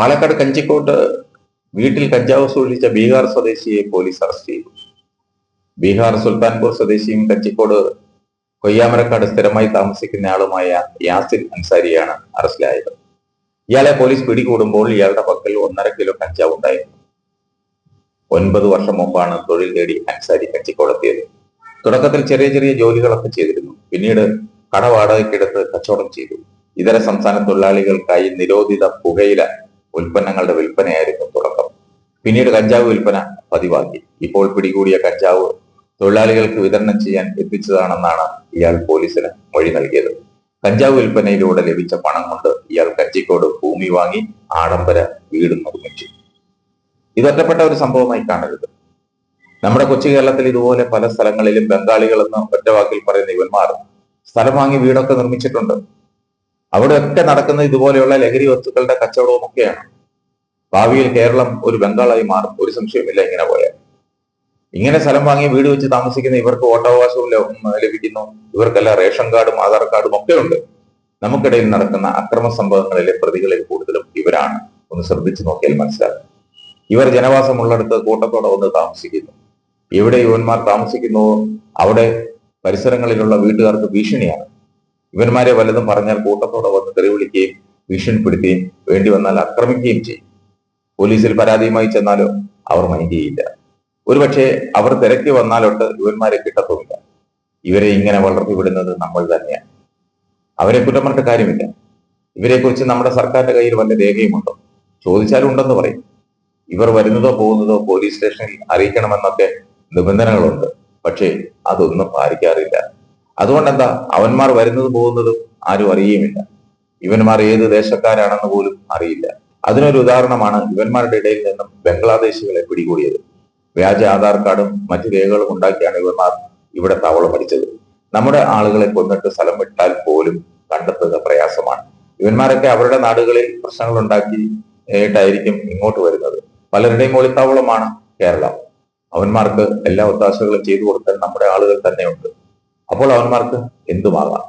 പാലക്കാട് കഞ്ചിക്കോട്ട് വീട്ടിൽ കഞ്ചാവ് സൂക്ഷിച്ച ബീഹാർ സ്വദേശിയെ പോലീസ് അറസ്റ്റ് ചെയ്തു. ബീഹാർ സുൽത്താൻപൂർ സ്വദേശിയും കഞ്ചിക്കോട് കൊയ്യാമരക്കാട് സ്ഥിരമായി താമസിക്കുന്ന ആളുമായ യാസിൻ അൻസാരിയാണ് അറസ്റ്റിലായത്. ഇയാളെ പോലീസ് പിടികൂടുമ്പോൾ ഇയാളുടെ പക്കൽ ഒന്നര കിലോ കഞ്ചാവ് ഉണ്ടായിരുന്നു. ഒൻപത് വർഷം മുമ്പാണ് തൊഴിൽ തേടി അൻസാരി കഞ്ചിക്കോടെത്തിയത്. തുടക്കത്തിൽ ചെറിയ ചെറിയ ജോലികളൊക്കെ ചെയ്തിരുന്നു. പിന്നീട് കട വാടകയ്ക്കെടുത്ത് കച്ചവടം ചെയ്തു. ഇതര സംസ്ഥാന തൊഴിലാളികൾക്കായി നിരോധിത പുകയില ഉൽപ്പന്നങ്ങളുടെ വിൽപ്പനയായിരുന്നു തുടക്കം. പിന്നീട് കഞ്ചാവ് വിൽപ്പന പതിവാക്കി. ഇപ്പോൾ പിടികൂടിയ കഞ്ചാവ് തൊഴിലാളികൾക്ക് വിതരണം ചെയ്യാൻ എത്തിച്ചതാണെന്നാണ് ഇയാൾ പോലീസിന് മൊഴി നൽകിയത്. കഞ്ചാവ് വിൽപ്പനയിലൂടെ ലഭിച്ച പണം കൊണ്ട് ഇയാൾ കഞ്ചിക്കോട് ഭൂമി വാങ്ങി ആഡംബര വീട് നിർമ്മിച്ചു. ഇതൊറ്റപ്പെട്ട ഒരു സംഭവമായി കാണരുത്. നമ്മുടെ കൊച്ചു കേരളത്തിൽ ഇതുപോലെ പല സ്ഥലങ്ങളിലും ബംഗാളികളെന്ന് ഒറ്റ വാക്കിൽ പറയുന്ന ഇവന്മാർ സ്ഥലം വാങ്ങി വീടൊക്കെ നിർമ്മിച്ചിട്ടുണ്ട്. അവിടെയൊക്കെ നടക്കുന്ന ഇതുപോലെയുള്ള ലഹരി വസ്തുക്കളുടെ കച്ചവടവും ഒക്കെയാണ്. ഭാവിയിൽ കേരളം ഒരു ബംഗാളായി മാറും ഒരു സംശയമില്ല ഇങ്ങനെ പോയാൽ. ഇങ്ങനെ സ്ഥലം വാങ്ങി വീട് വെച്ച് താമസിക്കുന്ന ഇവർക്ക് വോട്ടവകാശവും ലഭിക്കുന്നു. ഇവർക്കെല്ലാം റേഷൻ കാർഡും ആധാർ കാർഡും ഒക്കെ ഉണ്ട്. നമുക്കിടയിൽ നടക്കുന്ന അക്രമ സംഭവങ്ങളിലെ പ്രതികളിൽ കൂടുതലും ഇവരാണ്. ഒന്ന് ശ്രദ്ധിച്ചു നോക്കിയാൽ മനസ്സിലാകും. ഇവർ ജനവാസമുള്ളിടത്ത് കൂട്ടത്തോടെ വന്ന് താമസിക്കുന്നു. എവിടെ യുവന്മാർ താമസിക്കുന്നുവോ അവിടെ പരിസരങ്ങളിലുള്ള വീട്ടുകാർക്ക് ഭീഷണിയാണ്. ഇവന്മാരെ വല്ലതും പറഞ്ഞാൽ കൂട്ടത്തോടെ വന്ന് തെറിവിളിക്കുകയും ഭീഷണിപ്പെടുത്തുകയും വേണ്ടി വന്നാൽ ആക്രമിക്കുകയും ചെയ്യും. പോലീസിൽ പരാതിയുമായി ചെന്നാലോ അവർ മൈൻഡ് ഒരുപക്ഷെ അവർ തിരക്കി വന്നാലൊട്ട് ഇവന്മാരെ കിട്ടത്തുമില്ല. ഇവരെ ഇങ്ങനെ വളർത്തി വിടുന്നത് നമ്മൾ തന്നെയാണ്. അവരെ കുറ്റം പറഞ്ഞിട്ട് കാര്യമില്ല ഇവരെക്കുറിച്ച് നമ്മുടെ സർക്കാരിന്റെ കയ്യിൽ വല്ല രേഖയുമുണ്ടോ? ചോദിച്ചാലും ഉണ്ടെന്ന് പറയും. ഇവർ വരുന്നതോ പോകുന്നതോ പോലീസ് സ്റ്റേഷനിൽ അറിയിക്കണമെന്നൊക്കെ നിബന്ധനകളുണ്ട്. പക്ഷേ അതൊന്നും പാലിക്കാറില്ല. അതുകൊണ്ടെന്താ? അവന്മാർ വരുന്നത് പോകുന്നതും ആരും അറിയുമില്ല ഇവന്മാർ ഏത് ദേശക്കാരാണെന്ന് പോലും അറിയില്ല. അതിനൊരു ഉദാഹരണമാണ് ഇവന്മാരുടെ ഇടയിൽ നിന്നും ബംഗ്ലാദേശികളെ പിടികൂടിയത്. വ്യാജ ആധാർ കാർഡും മറ്റു രേഖകളും ഉണ്ടാക്കിയാണ് ഇവന്മാർ ഇവിടെ താവളം പഠിച്ചത് നമ്മുടെ ആളുകളെ കൊന്നിട്ട് സ്ഥലം വിട്ടാൽ പോലും കണ്ടെത്തുക പ്രയാസമാണ്. ഇവന്മാരൊക്കെ അവരുടെ നാടുകളിൽ പ്രശ്നങ്ങൾ ഉണ്ടാക്കി ആയിട്ടായിരിക്കും ഇങ്ങോട്ട് വരുന്നത്. പലരുടെയും ഒളിത്താവളമാണ് കേരളം. അവന്മാർക്ക് എല്ലാ ഒത്താശകളും ചെയ്തു കൊടുക്കാൻ നമ്മുടെ ആളുകൾ തന്നെയുണ്ട്. അപ്പോൾ അവന്മാർക്ക് എന്തുമാകാം